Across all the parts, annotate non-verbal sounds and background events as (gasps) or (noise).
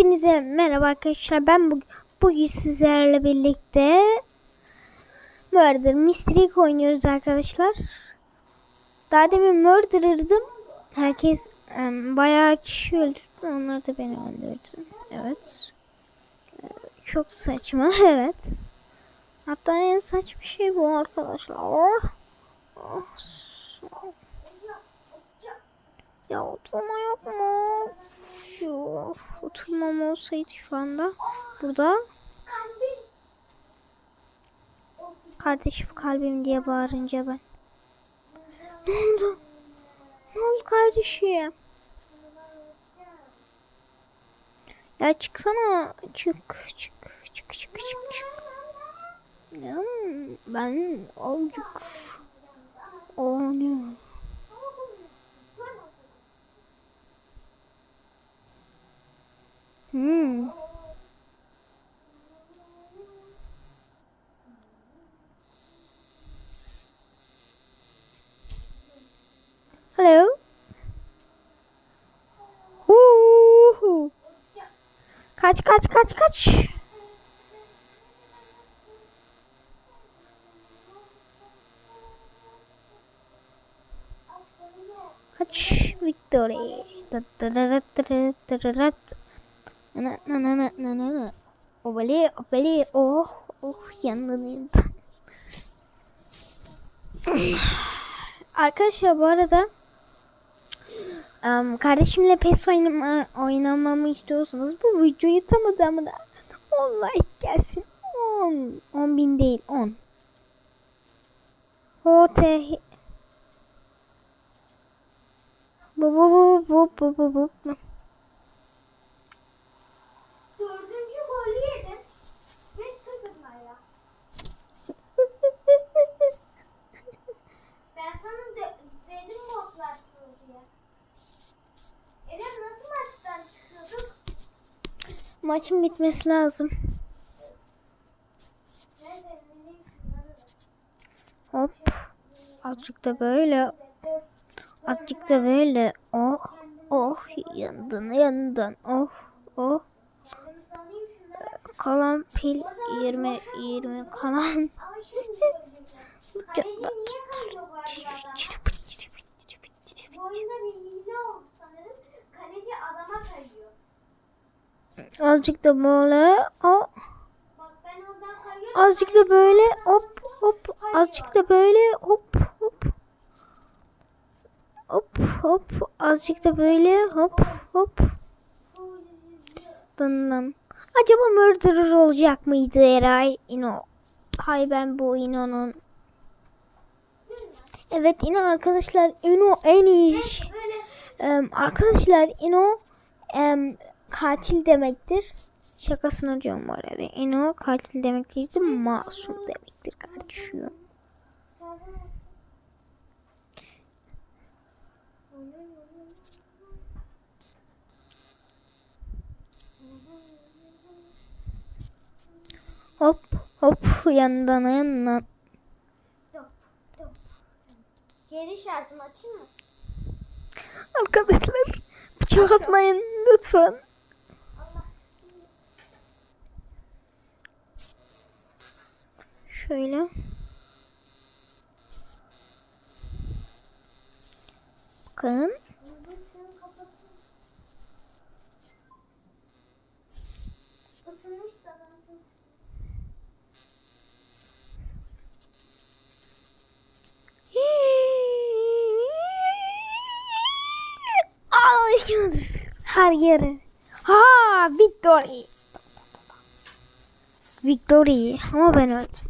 Hepinize merhaba arkadaşlar. Ben bu, bugün sizlerle birlikte Murder Mystery oynuyoruz arkadaşlar. Daha demin Murderer'dım. Herkes em, bayağı kişi öldürdü. Onlar da beni öldürdü. Evet. Çok saçma. (laughs) Evet. Hatta en saçma şey bu arkadaşlar. Oh. Oh. Ya oturma yok mu? Şu oturmam olsaydı şu anda burada kardeşim kalbim diye bağırınca ben. Ne oldu? Ne oldu kardeşim? Ya çıksana. Çık çık çık çık çık çık. Ya ben azıcık oynuyorum. Kaç kaç kaç kaç. Kaç victory. Na na na na na na na. Obali obali oh oh yandım. (laughs) Arkadaşlar bu arada em, kardeşimle PES oynama, oynamamı istiyorsanız bu videoyu tamamına 10 like gelsin. 10 10 bin değil 10. Hote bu bu bu bu bu bu bu gitmesi lazım. Hop. Azıcık da böyle. Azıcık da böyle. Oh. Oh. Yandan yandan. Oh. Oh. Kalan pil 20 20 kalan. (laughs) Çırpı çırpı çırpı çırpı çırpı çırpı. Azıcık da böyle. Bak ben oradan kayıyorum. Azıcık da böyle. Hop hop. Azıcık da böyle. Hop hop. Hop hop. Azıcık da böyle. Hop hop. Dın dın. Acaba murderer olacak mıydı Eray? Ino. Hay ben bu Ino'nun. Evet Ino arkadaşlar. Ino en iyi. Em, arkadaşlar Ino em, katil demektir. Şakasına diyorum bu arada. Ino katil demek değil de masum demektir kardeşim. Hop hop yandan yandan. Geri şarjımı açayım mı? Arkadaşlar bıçak atmayın lütfen. Şöyle. Bakın. Her yere. Ha, victory. Victory. Ama ben öldüm.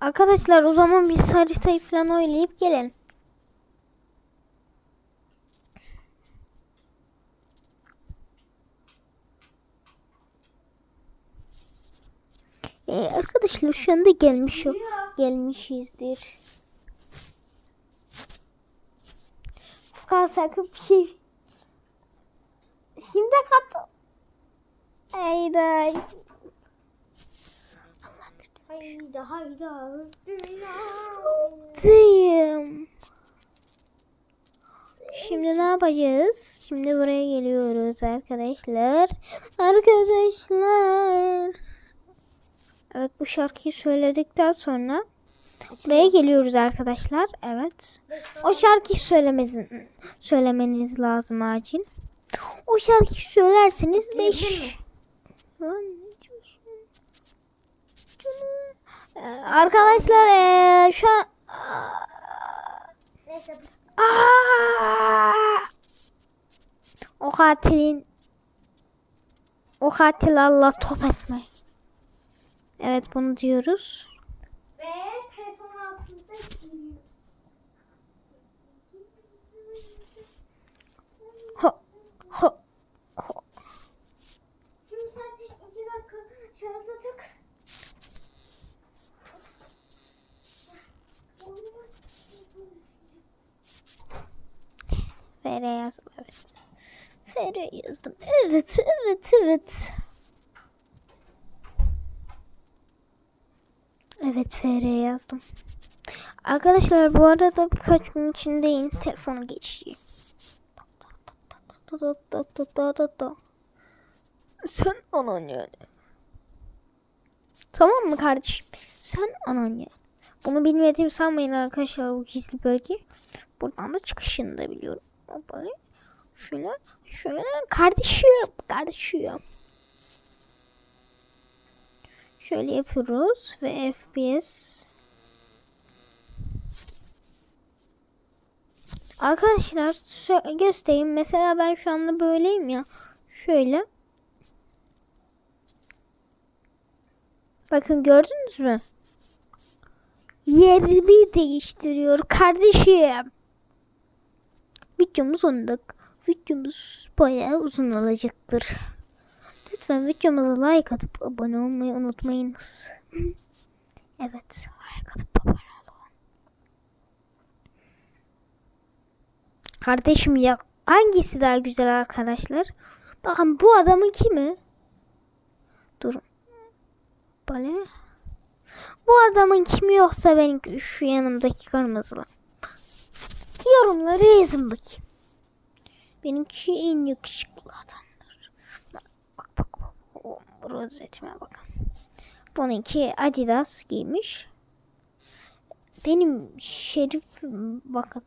Arkadaşlar o zaman biz haritayı falan oynayıp gelelim. Ee, arkadaşlar şu anda gelmiş yok. Gelmişizdir. Furkan sakın bir şey. Şimdi kat. Hayda. Hayda hayda. Diyim. Şimdi ne yapacağız? Şimdi buraya geliyoruz arkadaşlar. Arkadaşlar. Evet bu şarkıyı söyledikten sonra buraya geliyoruz arkadaşlar. Evet. O şarkıyı söylemezin, söylemeniz lazım acil. O şarkıyı söylerseniz 5 Lan ne diyorsun? Canım. Ee, Arkadaşlar ee, şu an Neyse. Aa! O katilin o katil Allah top etme. Evet bunu diyoruz. Ve person altında ho, ho. Şimdi sen iki dakika şöyle tutuk. FR yazdım evet. FR yazdım. Evet evet evet. Evet FR yazdım. Arkadaşlar bu arada birkaç gün içinde yeni telefonu geçeceğim. Sen anan yani. Tamam mı kardeşim? Sen anan yani. Bunu bilmediğimi sanmayın arkadaşlar bu gizli bölge. Buradan da çıkışını da biliyorum. Böyle şöyle şöyle kardeşim kardeşim. Şöyle yapıyoruz ve FPS Arkadaşlar göstereyim. Mesela ben şu anda böyleyim ya. Şöyle. Bakın gördünüz mü? Yerimi değiştiriyor kardeşim. Videomuz 10 dakika. Videomuz bayağı uzun olacaktır. Lütfen videomuza like atıp abone olmayı unutmayınız. (laughs) Evet, like atıp abone olun. Kardeşim ya hangisi daha güzel arkadaşlar? Bakın bu adamın kimi? Durun. Böyle. Bu adamın kimi yoksa benim şu yanımdaki kırmızılı. Yorumları yazın bakayım. Benimki en yakışıklı adamdır. Bak bak bak. O rozetime bakın. Bununki Adidas giymiş. Benim Şerif bakın.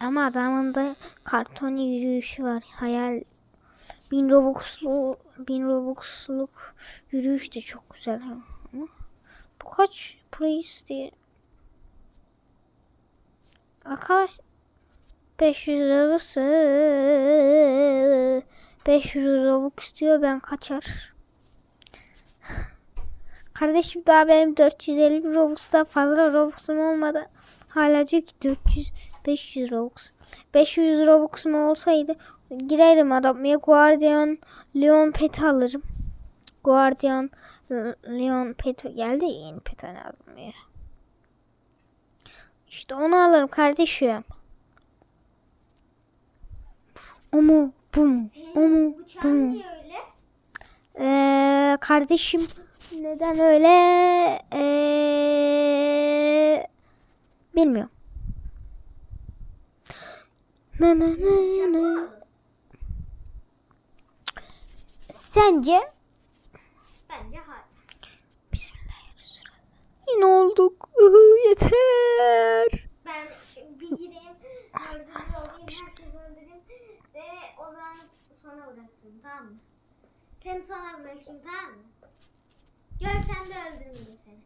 Ama adamın da karton yürüyüşü var. Hayal bin Robux'lu bin Robux'luk yürüyüş de çok güzel. Bu kaç price diye Arkadaş 500 lirası 500 Robux diyor ben kaçar. Kardeşim daha benim 450 Robux'ta fazla Robux'um olmadı. Hala diyor ki 400 500 Robux. 500 Robux'um olsaydı girerim adamaya Guardian Leon Pet alırım. Guardian Leon Pet geldi yeni pet aldım ya. İşte onu alırım kardeşim. O mu bu mu? O mu bu mu? Ee, kardeşim neden öyle? Ee, bilmiyorum. Na na na na. Sence? Bence. Yine olduk. Ihı, yeter. Ben bir gireyim, öldürücü olayım, herkes öldüreyim ve o zaman sonra bırakayım tamam mı? Seni sonra bırakayım tamam mı? Görsen de öldürmeyeyim seni.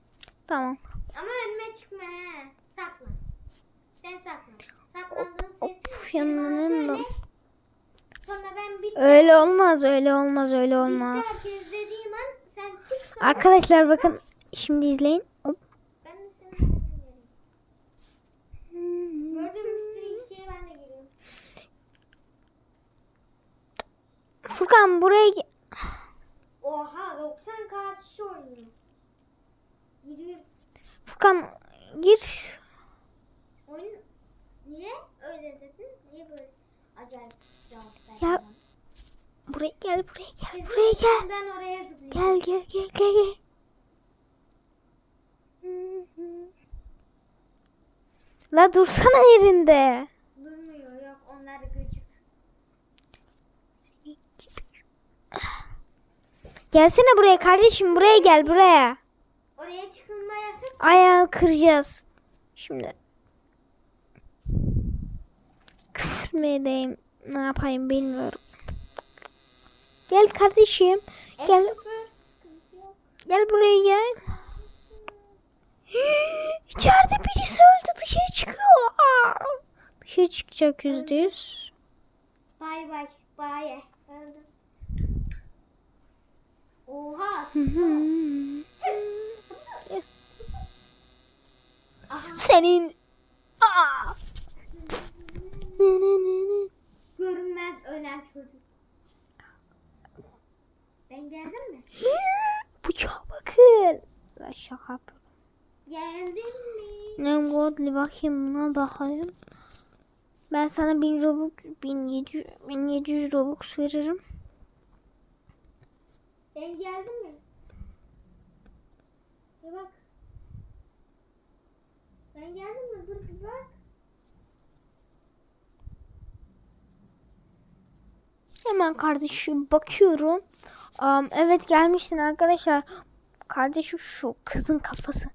Tamam. Ama önüme çıkma he. Saklan. Sen saklan. Saklandın sen. Of, Beni bana yanına söyle. da- Sonra ben bitti. Öyle olmaz, öyle olmaz, öyle Bitti olmaz. herkes dediğim an sen çık. Arkadaşlar bakın şimdi izleyin. Hop. Ben de senin önüne geleyim. Gördüğün Mystery 2'ye ben de geliyorum. Furkan buraya Oha 90 kaç kişi oynuyor. Giriyor. Furkan gir. Oyun niye öyle dedin? Niye böyle acayip cevap? Ya? Buraya gel buraya gel Kesin buraya gel. Ben oraya zıplayayım. Gel gel gel gel gel. La dursana yerinde. Durmuyor yok onlar gıcık. Gelsene buraya kardeşim buraya gel buraya. Oraya çıkılma yasak. Ayağı kıracağız. Şimdi. Küfür mü edeyim? Ne yapayım bilmiyorum. Gel kardeşim. Gel. Sıkıntı yok. Gel buraya gel. (gasps) İçeride birisi öldü dışarı çıkıyor. Aa! Dışarı çıkacak yüzde yüz. Bay bay. Bay. Öldüm. Oha. Senin. Aa! Görünmez ölen çocuk. Ben geldim mi? Bıçağa bakın. La şaka yapıyorum. Geldin mi? Ne godly bakayım buna bakayım. Ben sana 1000 Robux 1700 1700 Robux veririm. Ben geldim mi? Bir bak. Ben geldim mi? Dur bir bak. Hemen kardeşim bakıyorum. Am, evet gelmişsin arkadaşlar. Kardeşim şu kızın kafası.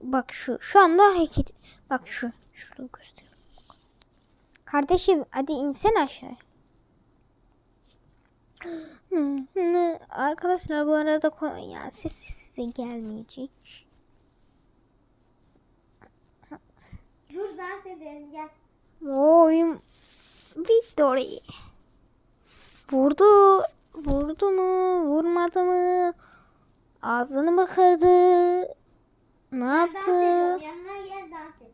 Bak şu. Şu anda hareket. Bak şu. Şurada gösteriyorum. Kardeşim hadi insen aşağı. Arkadaşlar bu arada ya sesi size gelmeyecek. Dur dans edelim gel. Oyun victory. Vurdu. Vurdu mu? Vurmadı mı? Ağzını mı kırdı? Ne Ben yaptı? Yanına gel dans et.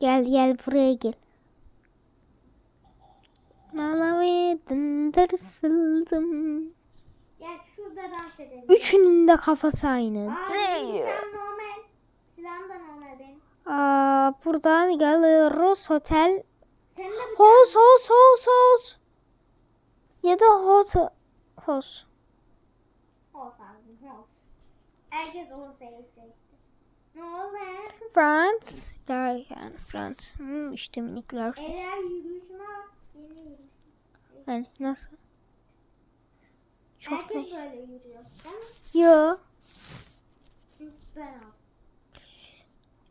Gel gel buraya gel. Malavi dındırsıldım. Gel şurada dans edelim. Üçünün de kafası aynı. Aa, Değil. normal. Silahım da normal benim. Aa, buradan geliyoruz otel. Senin de bıçağın. Hoz hoz hoz hoz. Ya da hot hoz. Olsun abi, olsun. Herkes onu. Ne oldu ya? France derken France. Hmm, işte minikler. Eller yürüyüşüme bak. Yani nasıl? Çok Herkes da... böyle yürüyor. Yo. Ben.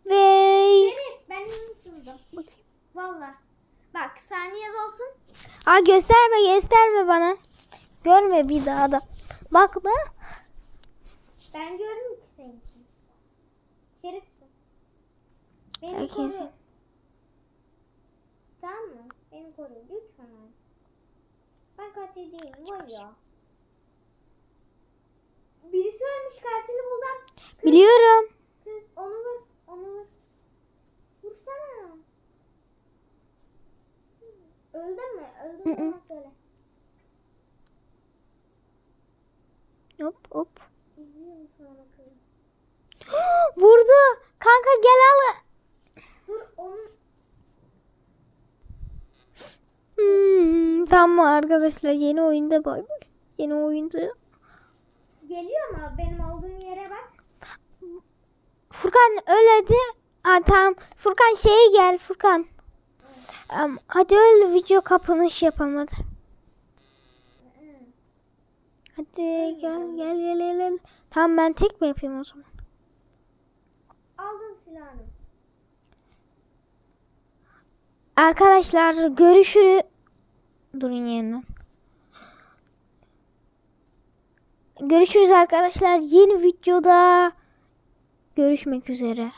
Ve... Şerif ben ısındım. Bakayım. Valla. Bak saniye olsun. Aa gösterme gösterme bana. Görme bir daha da. Bakma. Ben gördüm ki seninkini. Şerifsin. Beni Herkes- koru. Tamam mı? Beni koru lütfen. Ben katil değilim. Var ya. Birisi ölmüş katili buldum. Biliyorum. Kız onu vur. Onu vur. Vursana. Öldün mü? Öldün mü? Bana söyle. Hop hop. (gasps) Vurdu. Kanka gel al. Dur onu. Hmm, tamam arkadaşlar yeni oyunda bay bay. Yeni oyunda. Geliyor mu? Benim olduğum yere bak. Furkan öl hadi. Aa, tamam. Furkan şeye gel Furkan. Em, hadi öl video kapanış yapalım hadi. Gel gel gel gel. gel. Tamam ben tek mi yapayım o zaman? Aldım silahını. Arkadaşlar görüşürüz. Durun yerinden. Görüşürüz arkadaşlar. Yeni videoda görüşmek üzere.